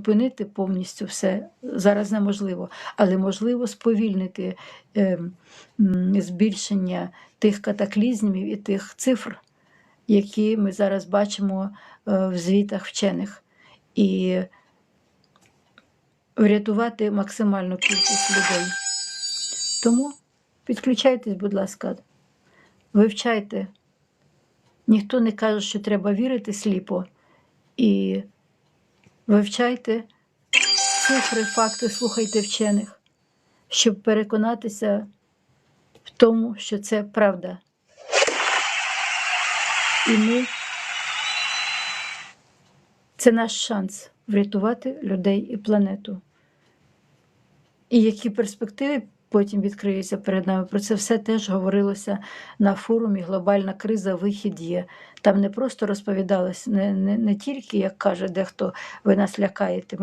Зупинити повністю все зараз неможливо, але можливо сповільнити е, збільшення тих катаклізмів і тих цифр, які ми зараз бачимо е, в звітах вчених, і врятувати максимальну кількість людей. Тому підключайтесь, будь ласка, вивчайте. Ніхто не каже, що треба вірити сліпо. І вивчайте цифри, факти, слухайте вчених, щоб переконатися в тому, що це правда. І ми це наш шанс врятувати людей і планету. І які перспективи потім відкриються перед нами. Про це все теж говорилося на форумі Глобальна криза, вихід є. Там не просто розповідалось не, не, не тільки, як каже дехто, ви нас лякаєте.